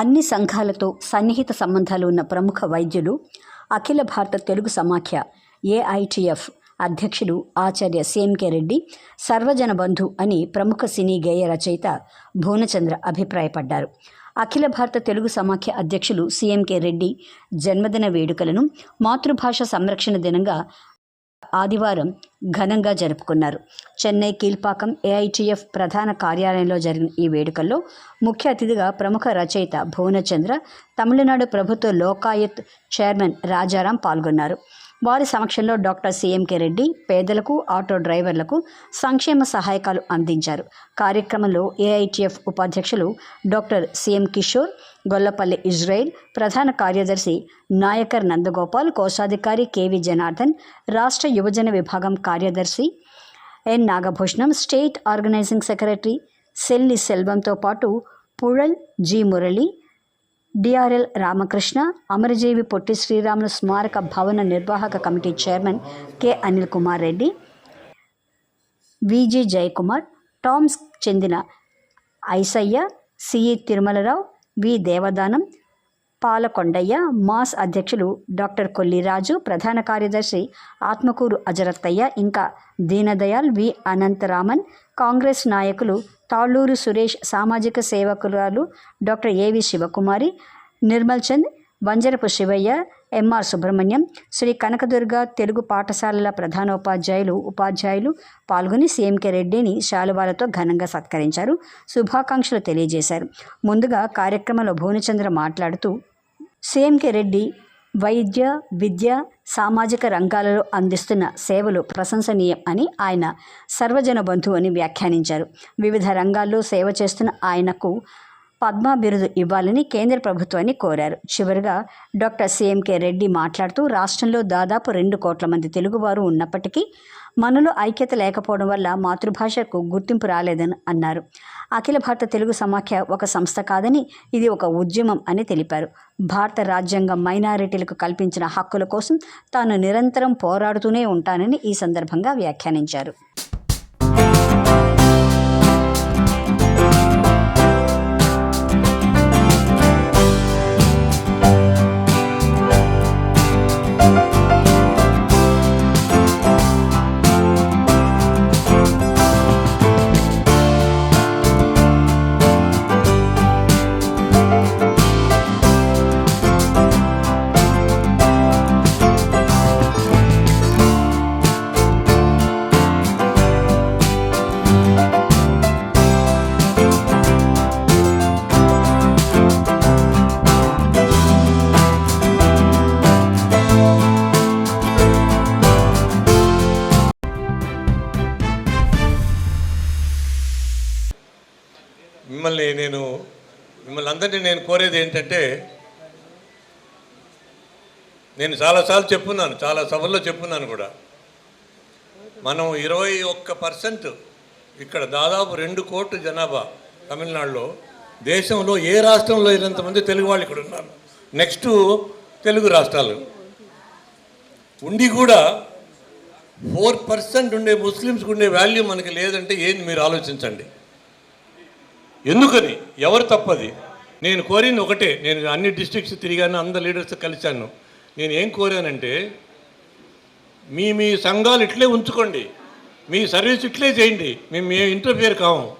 అన్ని సంఘాలతో సన్నిహిత సంబంధాలు ఉన్న ప్రముఖ వైద్యులు అఖిల భారత తెలుగు సమాఖ్య ఏఐటిఎఫ్ అధ్యక్షుడు ఆచార్య సిఎంకే రెడ్డి సర్వజన బంధు అని ప్రముఖ సినీ గేయ రచయిత భువనచంద్ర అభిప్రాయపడ్డారు. అఖిల భారత తెలుగు సమాఖ్య అధ్యక్షులు సీఎంకే రెడ్డి జన్మదిన వేడుకలను మాతృభాష సంరక్షణ దినంగా ఆదివారం ఘనంగా జరుపుకున్నారు. చెన్నై కీల్పాకం ఏఐటీఎఫ్ ప్రధాన కార్యాలయంలో జరిగిన ఈ వేడుకల్లో ముఖ్య అతిథిగా ప్రముఖ రచయిత భువనచంద్ర తమిళనాడు ప్రభుత్వ లోకాయత్ చైర్మన్ రాజారాం పాల్గొన్నారు. వారి సమక్షంలో డాక్టర్ సిఎంకే రెడ్డి పేదలకు ఆటో డ్రైవర్లకు సంక్షేమ సహాయకాలు అందించారు. కార్యక్రమంలో ఏఐటిఎఫ్ ఉపాధ్యక్షులు doctor CM Kishore Gollapalli Israel ప్రధాన కార్యదర్శి నాయకర్ నందగోపాల్ కోశాధికారి కెవి జనార్దన్ రాష్ట్ర యువజన విభాగం కార్యదర్శి N Nagabhushanam state organising secretary సెల్లి సెల్వంతో పాటు పుళల్ జి మురళి డిఆర్ఎల్ రామకృష్ణ అమరజీవి పొట్టి శ్రీరాములు స్మారక భవన నిర్వాహక committee chairman K Anil Kumar Reddy VG Jayakumar Toms చెందిన ఐసయ్య సిఈ తిరుమలరావు వి. దేవదానం పాలకొండయ్య మాస్ అధ్యక్షులు డాక్టర్ కొల్లిరాజు ప్రధాన కార్యదర్శి ఆత్మకూరు అజరత్తయ్య ఇంకా దీనదయాల్ వి. అనంతరామన్ కాంగ్రెస్ నాయకులు తాళ్ళూరు సురేష్ సామాజిక సేవకురాలు doctor AV Sivakumari Nirmal Chand Vanjarapu Sivayya MR Subrahmanyam Sri Kanakadurga Telugu పాఠశాలల ప్రధానోపాధ్యాయులు ఉపాధ్యాయులు పాల్గొని సీఎంకే రెడ్డిని శాలువాలతో ఘనంగా సత్కరించారు. శుభాకాంక్షలు తెలియజేశారు. ముందుగా కార్యక్రమంలో భువనచంద్ర మాట్లాడుతూ సీఎంకే రెడ్డి వైద్య విద్య సామాజిక రంగాలలో అందిస్తున్న సేవలు ప్రశంసనీయం అని ఆయన సర్వజన బంధువు అని వ్యాఖ్యానించారు. వివిధ రంగాల్లో సేవ చేస్తున్న ఆయనకు పద్మ బిరుదు ఇవ్వాలని కేంద్ర ప్రభుత్వాన్ని కోరారు. చివరిగా డాక్టర్ సిఎంకే రెడ్డి మాట్లాడుతూ రాష్ట్రంలో దాదాపు రెండు కోట్ల మంది తెలుగువారు ఉన్నప్పటికీ మనలో ఐక్యత లేకపోవడం వల్ల మాతృభాషకు గుర్తింపు రాలేదని అన్నారు. అఖిల భారత తెలుగు సమాఖ్య ఒక సంస్థ కాదని ఇది ఒక ఉద్యమం అని తెలిపారు. భారత రాజ్యాంగం మైనారిటీలకు కల్పించిన హక్కుల కోసం తాను నిరంతరం పోరాడుతూనే ఉంటానని ఈ సందర్భంగా వ్యాఖ్యానించారు. నేను కోరేది ఏంటంటే నేను చాలాసార్లు చెప్పున్నాను చాలా సభల్లో చెప్పున్నాను కూడా. మనం ఇరవై ఒక్క పర్సెంట్ ఇక్కడ దాదాపు రెండు కోట్ల జనాభా తమిళనాడులో దేశంలో ఏ రాష్ట్రంలో లేనంతమంది తెలుగు వాళ్ళు ఇక్కడ ఉన్నారు. నెక్స్ట్ తెలుగు రాష్ట్రాలు. ఉండి కూడా ఫోర్ పర్సెంట్ ఉండే ముస్లిమ్స్కి ఉండే వాల్యూ మనకి లేదంటే ఏంది మీరు ఆలోచించండి. ఎందుకని? ఎవరు తప్పది? నేను కోరింది ఒకటే. నేను అన్ని డిస్ట్రిక్ట్స్ తిరిగాను అందరు లీడర్స్ కలిశాను. నేను ఏం కోరానంటే మీ మీ సంఘాలు ఇట్లే ఉంచుకోండి. మీ సర్వీస్ ఇట్లే చేయండి. మేము మేము ఇంటర్ఫియర్ కాము.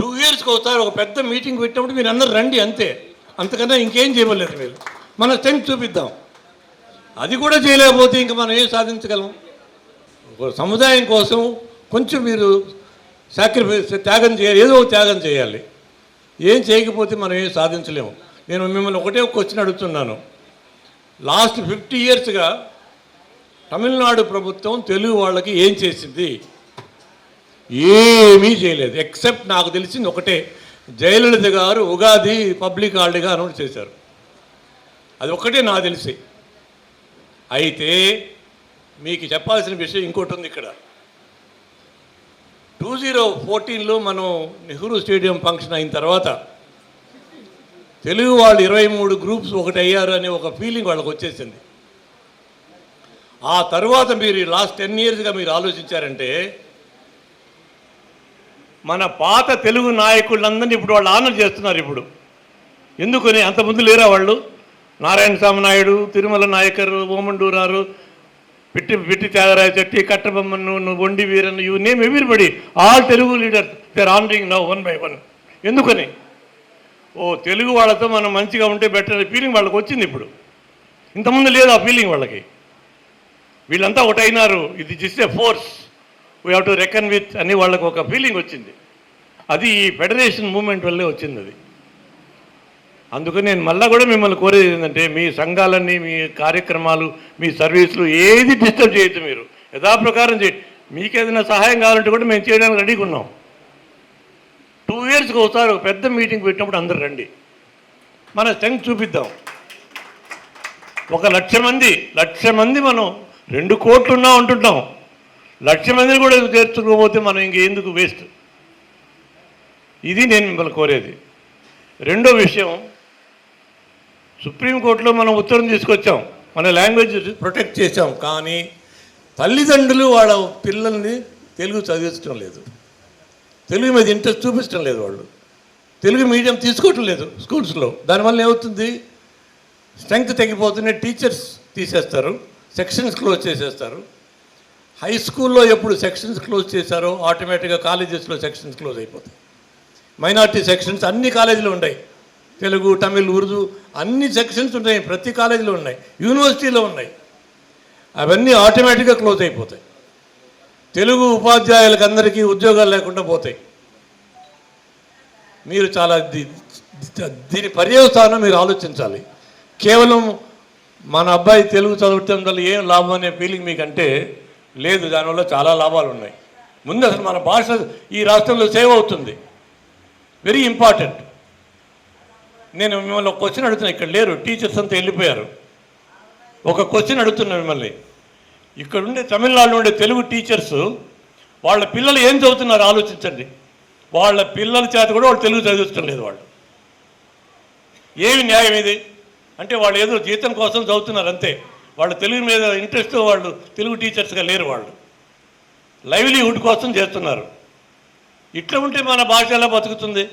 టూ ఇయర్స్కి ఒకసారి ఒక పెద్ద మీటింగ్ పెట్టినప్పుడు మీరు అందరు రండి అంతే. అంతకన్నా ఇంకేం చేయలేదు మీరు. మన స్ట్రెంగ్త్ చూపిద్దాం. అది కూడా చేయలేకపోతే ఇంకా మనం ఏం సాధించగలం? సముదాయం కోసం కొంచెం మీరు సాక్రిఫైస్ త్యాగం చేయాలి. ఏదో ఒక త్యాగం చేయాలి. ఏం చేయకపోతే మనం ఏం సాధించలేము. నేను మిమ్మల్ని ఒకటే క్వశ్చన్ అడుగుతున్నాను. లాస్ట్ ఫిఫ్టీ ఇయర్స్గా తమిళనాడు ప్రభుత్వం తెలుగు వాళ్ళకి ఏం చేసింది? ఏమీ చేయలేదు. ఎక్సెప్ట్ నాకు తెలిసింది ఒకటే. జయలలిత గారు ఉగాది పబ్లిక్ హాలిడేగా అనౌన్స్ చేశారు. అది ఒకటే నాకు తెలిసి. అయితే మీకు చెప్పాల్సిన విషయం ఇంకోటి ఉంది ఇక్కడ. టూ జీరో ఫోర్టీన్లో మనం నెహ్రూ స్టేడియం ఫంక్షన్ అయిన తర్వాత తెలుగు వాళ్ళు ఇరవై మూడు గ్రూప్స్ ఒకటి అయ్యారు అనే ఒక ఫీలింగ్ వాళ్ళకి వచ్చేసింది. ఆ తర్వాత మీరు లాస్ట్ టెన్ ఇయర్స్గా మీరు ఆలోచించారంటే మన పాత తెలుగు నాయకులందరినీ ఇప్పుడు వాళ్ళు ఆనర్ చేస్తున్నారు ఇప్పుడు. ఎందుకని అంతకుముందు లేరా వాళ్ళు? నారాయణ స్వామి నాయుడు తిరుమల నాయకర్ ఓమండూరారు పిట్టి పిట్టి త్యాగరాయ చెట్టి కట్టబొమ్మను నువ్వు వండి Veeran you name everybody all Telugu leaders their honouring now one by one. ఎందుకని? ఓ తెలుగు వాళ్ళతో మనం మంచిగా ఉంటే బెటర్ ఫీలింగ్ వాళ్ళకి వచ్చింది ఇప్పుడు. ఇంతకుముందు లేదు ఆ ఫీలింగ్ వాళ్ళకి. వీళ్ళంతా ఒకటైనారు. ఇది just a force we have to reckon with అని వాళ్ళకి ఒక ఫీలింగ్ వచ్చింది. అది ఈ ఫెడరేషన్ మూమెంట్ వల్లే వచ్చింది అది. అందుకని నేను మళ్ళీ కూడా మిమ్మల్ని కోరేది ఏంటంటే మీ సంఘాలన్నీ మీ కార్యక్రమాలు మీ సర్వీసులు ఏది డిస్టర్బ్ చేయొద్దు మీరు. యథాప్రకారం చేయండి. మీకు ఏదైనా సహాయం కావాలంటే కూడా మేము చేయడానికి రెడీగా ఉన్నాం. టూ ఇయర్స్కి ఒకసారి ఒక పెద్ద మీటింగ్ పెట్టినప్పుడు అందరు రండి. మన స్ట్రెంగ్త్ చూపిద్దాం. ఒక లక్ష మంది లక్ష మంది మనం రెండు కోట్లు ఉన్నా ఉంటుంటాం. లక్ష మందిని కూడా చేర్చుకోకపోతే మనం ఇంకెందుకు వేస్ట్ ఇది నేను మిమ్మల్ని కోరేది. రెండో విషయం సుప్రీంకోర్టులో మనం ఉత్తరం తీసుకొచ్చాం. మన లాంగ్వేజ్ ప్రొటెక్ట్ చేసాం కానీ తల్లిదండ్రులు వాళ్ళ పిల్లల్ని తెలుగు చదివించడం లేదు. తెలుగు మీద ఇంట్రెస్ట్ చూపించడం లేదు వాళ్ళు. తెలుగు మీడియం తీసుకోవటం లేదు స్కూల్స్లో దానివల్ల ఏమవుతుంది? స్ట్రెంగ్త్ తగ్గిపోతున్నాయి టీచర్స్ తీసేస్తారు. సెక్షన్స్ క్లోజ్ చేసేస్తారు. హై స్కూల్లో ఎప్పుడు సెక్షన్స్ క్లోజ్ చేశారో ఆటోమేటిక్గా కాలేజెస్లో సెక్షన్స్ క్లోజ్ అయిపోతాయి. మైనార్టీ సెక్షన్స్ అన్ని కాలేజీలు ఉన్నాయి తెలుగు తమిళ్ ఉర్దూ అన్ని సెక్షన్స్ ఉన్నాయి ప్రతి కాలేజీలో ఉన్నాయి యూనివర్సిటీలో ఉన్నాయి. అవన్నీ ఆటోమేటిక్గా క్లోజ్ అయిపోతాయి. తెలుగు ఉపాధ్యాయులకు అందరికీ ఉద్యోగాలు లేకుండా పోతాయి. మీరు చాలా దీని పర్యవసానం మీరు ఆలోచించాలి. కేవలం మన అబ్బాయి తెలుగు చదవటం వల్ల ఏం లాభం అనే ఫీలింగ్ మీకంటే లేదు దానివల్ల చాలా లాభాలు ఉన్నాయి. ముందు అసలు మన భాష ఈ రాష్ట్రంలో సేవ్ అవుతుంది. వెరీ ఇంపార్టెంట్ నేను మిమ్మల్ని ఒక క్వశ్చన్ అడుగుతున్నా. ఇక్కడ లేరు. టీచర్స్ అంతా వెళ్ళిపోయారు. ఒక క్వశ్చన్ అడుగుతున్నా మిమ్మల్ని. ఇక్కడ ఉండే తమిళనాడులో ఉండే తెలుగు టీచర్స్ వాళ్ళ పిల్లలు ఏం చదువుతున్నారు ఆలోచించండి. వాళ్ళ పిల్లల చేత కూడా వాళ్ళు తెలుగు చదివించడం లేదు వాళ్ళు. ఏమి న్యాయం ఇది? అంటే వాళ్ళు ఏదో జీతం కోసం చదువుతున్నారు అంతే. వాళ్ళ తెలుగు మీద ఇంట్రెస్ట్ వాళ్ళు తెలుగు టీచర్స్గా లేరు వాళ్ళు. లైవ్లీహుడ్ కోసం చేస్తున్నారు. ఇట్లా ఉంటే మన భాష ఎలా బతుకుతుంది?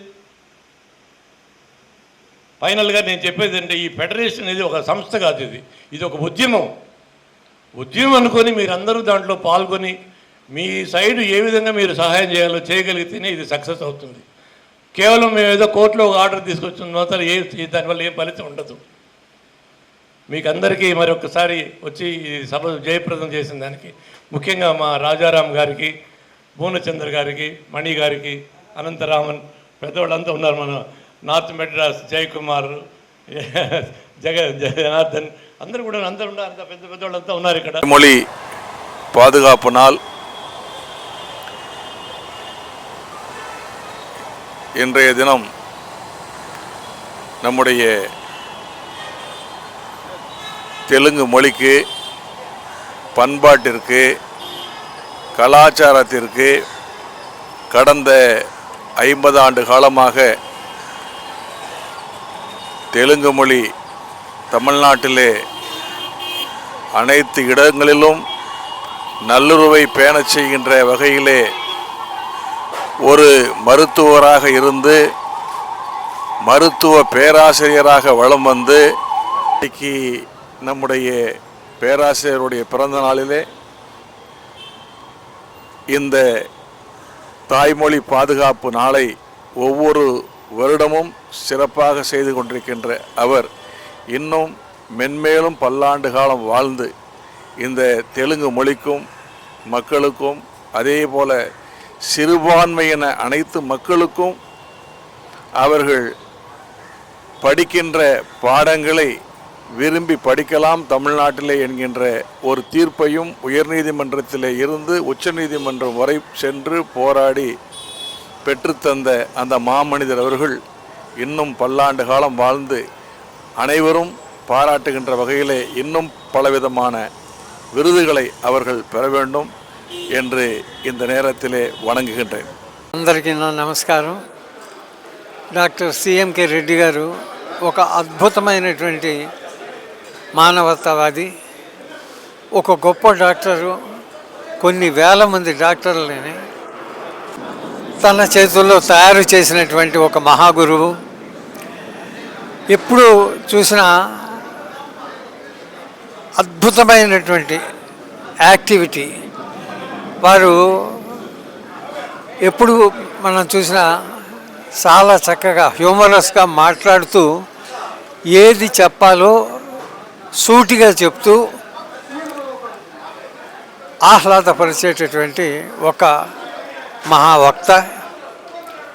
ఫైనల్గా నేను చెప్పేది అంటే ఈ ఫెడరేషన్ అనేది ఒక సంస్థ కాదు ఇది. ఇది ఒక ఉద్యమం. ఉద్యమం అనుకొని మీరందరూ దాంట్లో పాల్గొని మీ సైడ్ ఏ విధంగా మీరు సహాయం చేయాలో చేయగలిగితేనే ఇది సక్సెస్ అవుతుంది. కేవలం మేము ఏదో కోర్టులో ఒక ఆర్డర్ తీసుకొచ్చిన మాత్రం ఏ దానివల్ల ఏ ఫలితం ఉండదు. మీకు అందరికీ మరొకసారి వచ్చి ఈ సభ జయప్రదం చేసిన దానికి ముఖ్యంగా మా రాజారాం గారికి భువనచంద్ర గారికి మణి గారికి అనంతరామన్ పెద్దవాళ్ళంతా ఉన్నారు మన నార్త్ మెడ్రాస్ జయకుమార్ జగ జనార్దన్ అందరూ కూడా అందరూ ఉన్నారు అంత పెద్ద పెద్దవాళ్ళంతా ఉన్నారు ఇక్కడ மொழி பாதுகாப்பு நாள் இன்றைய தினம் நம்முடைய தெலுங்கு மொழிக்கு பண்பாட்டிற்கு கலாச்சாரத்திற்கு கடந்த ஐம்பது ஆண்டு காலமாக தெலுங்கு மொழி தமிழ்நாட்டிலே அனைத்து இடங்களிலும் நல்லுறவை பேணச் செய்கின்ற வகையிலே ஒரு மருத்துவராக இருந்து மருத்துவ பேராசிரியராக வலம் வந்து இன்னைக்கு நம்முடைய பேராசிரியருடைய பிறந்த நாளிலே இந்த தாய்மொழி பாதுகாப்பு நாளை ஒவ்வொரு வருடமும் சிறப்பாக செய்து கொண்டிருக்கின்ற அவர் இன்னும் மென்மேலும் பல்லாண்டு காலம் வாழ்ந்து இந்த தெலுங்கு மொழிக்கும் மக்களுக்கும் அதே போல சிறுபான்மையின அனைத்து மக்களுக்கும் அவர்கள் படிக்கின்ற பாடங்களை விரும்பி படிக்கலாம் தமிழ்நாட்டிலே என்கின்ற ஒரு தீர்ப்பையும் உயர்நீதிமன்றத்திலே இருந்து உச்சநீதிமன்றம் வரை சென்று போராடி பெற்றுத்தந்த அந்த மாமனிதர் அவர்கள் இன்னும் பல்லாண்டு காலம் வாழ்ந்து அனைவரும் பாராட்டுகின்ற வகையிலே இன்னும் பலவிதமான விருதுகளை அவர்கள் பெற வேண்டும் என்று இந்த நேரத்திலே வணங்குகின்றேன் అందరికీ నా నమస్కారం డాక్టర్ సిఎంకే రెడ్డి గారు ఒక అద్భుతమైనటువంటి మానవతావాది ఒక గొప్ప డాక్టరు కొన్ని వేల మంది డాక్టర్లని తన చేతుల్లో తయారు చేసినటువంటి ఒక మహాగురువు. ఎప్పుడు చూసిన అద్భుతమైనటువంటి యాక్టివిటీ. వారు ఎప్పుడు మనం చూసినా చాలా చక్కగా హ్యూమరస్గా మాట్లాడుతూ ఏది చెప్పాలో సూటిగా చెప్తూ ఆహ్లాదపరిచేటటువంటి ఒక మహావక్త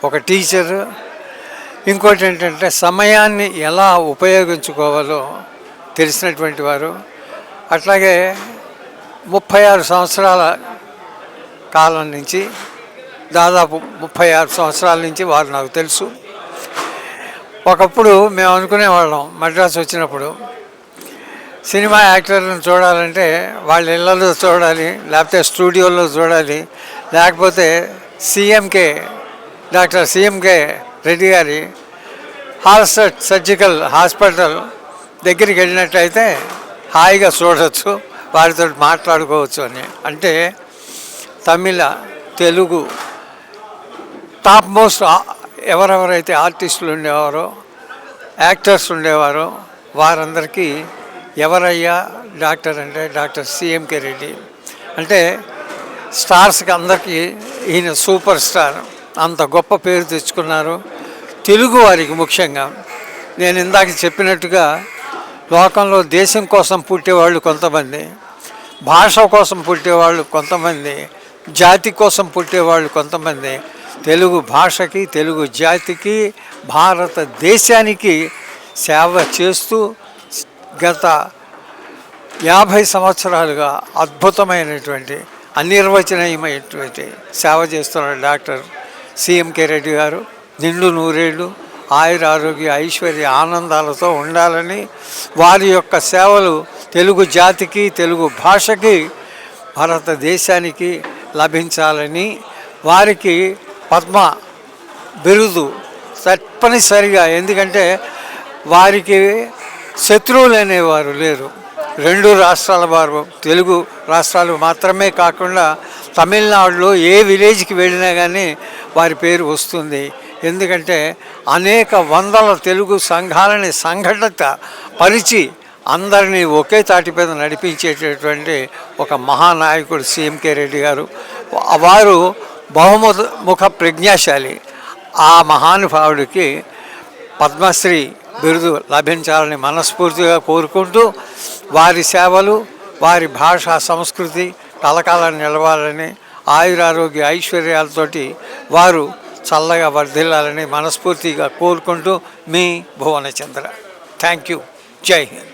ఒక టీచర్. ఇంకోటి ఏంటంటే సమయాన్ని ఎలా ఉపయోగించుకోవాలో తెలిసినటువంటి వారు. అట్లాగే ముప్పై ఆరు సంవత్సరాల కాలం నుంచి దాదాపు ముప్పై ఆరు సంవత్సరాల నుంచి వారు నాకు తెలుసు. ఒకప్పుడు మేము అనుకునేవాళ్ళం మద్రాసు వచ్చినప్పుడు. సినిమా యాక్టర్లను చూడాలంటే వాళ్ళ ఇళ్ళలో చూడాలి లేకపోతే స్టూడియోలో చూడాలి లేకపోతే సీఎంకే డాక్టర్ సీఎంకే రెడ్డి గారి హాస్టల్ సర్జికల్ హాస్పిటల్ దగ్గరికి వెళ్ళినట్లయితే హాయిగా చూడవచ్చు వారితో మాట్లాడుకోవచ్చు అని. అంటే తమిళ తెలుగు టాప్ మోస్ట్ ఎవరెవరైతే ఆర్టిస్టులు ఉండేవారో యాక్టర్స్ ఉండేవారో వారందరికీ ఎవరయ్యా డాక్టర్ అంటే డాక్టర్ సిఎంకే రెడ్డి. అంటే స్టార్స్కి అందరికీ ఈయన సూపర్ స్టార్. అంత గొప్ప పేరు తెచ్చుకున్నారు. తెలుగు వారికి ముఖ్యంగా. నేను ఇందాక చెప్పినట్టుగా లోకంలో దేశం కోసం పుట్టేవాళ్ళు కొంతమంది భాష కోసం పుట్టేవాళ్ళు కొంతమంది జాతి కోసం పుట్టేవాళ్ళు కొంతమంది తెలుగు భాషకి తెలుగు జాతికి భారతదేశానికి సేవ చేస్తూ గత యాభై సంవత్సరాలుగా అద్భుతమైనటువంటి అనిర్వచనీయమైనటువంటి సేవ చేస్తున్న డాక్టర్ సిఎంకే రెడ్డి గారు. నిండు నూరేళ్ళు ఆయుర ఆరోగ్య ఐశ్వర్య ఆనందాలతో ఉండాలని వారి యొక్క సేవలు తెలుగు జాతికి తెలుగు భాషకి భారతదేశానికి లభించాలని వారికి పద్మ బిరుదు తప్పనిసరిగా. ఎందుకంటే వారికి శత్రువులు అనేవారు లేరు. రెండు రాష్ట్రాల వారు తెలుగు రాష్ట్రాలు మాత్రమే కాకుండా తమిళనాడులో ఏ విలేజ్కి వెళ్ళినా కానీ వారి పేరు వస్తుంది. ఎందుకంటే అనేక వందల తెలుగు సంఘాలని సంఘటిత పరిచి అందరినీ ఒకే తాటి మీద నడిపించేటటువంటి ఒక మహానాయకుడు సీఎంకే రెడ్డి గారు. వారు బహుముఖ ముఖ ప్రజ్ఞాశాలి. ఆ మహానుభావుడికి పద్మశ్రీ బిరుదు లభించాలని మనస్ఫూర్తిగా కోరుకుంటూ వారి సేవలు వారి భాషా సంస్కృతి కలకాలం నిలవాలని ఆయురారోగ్య ఐశ్వర్యాలతోటి వారు చల్లగా వర్ధిల్లాలని మనస్ఫూర్తిగా కోరుకుంటూ మీ భువనచంద్ర. థ్యాంక్ యూ జై హింద్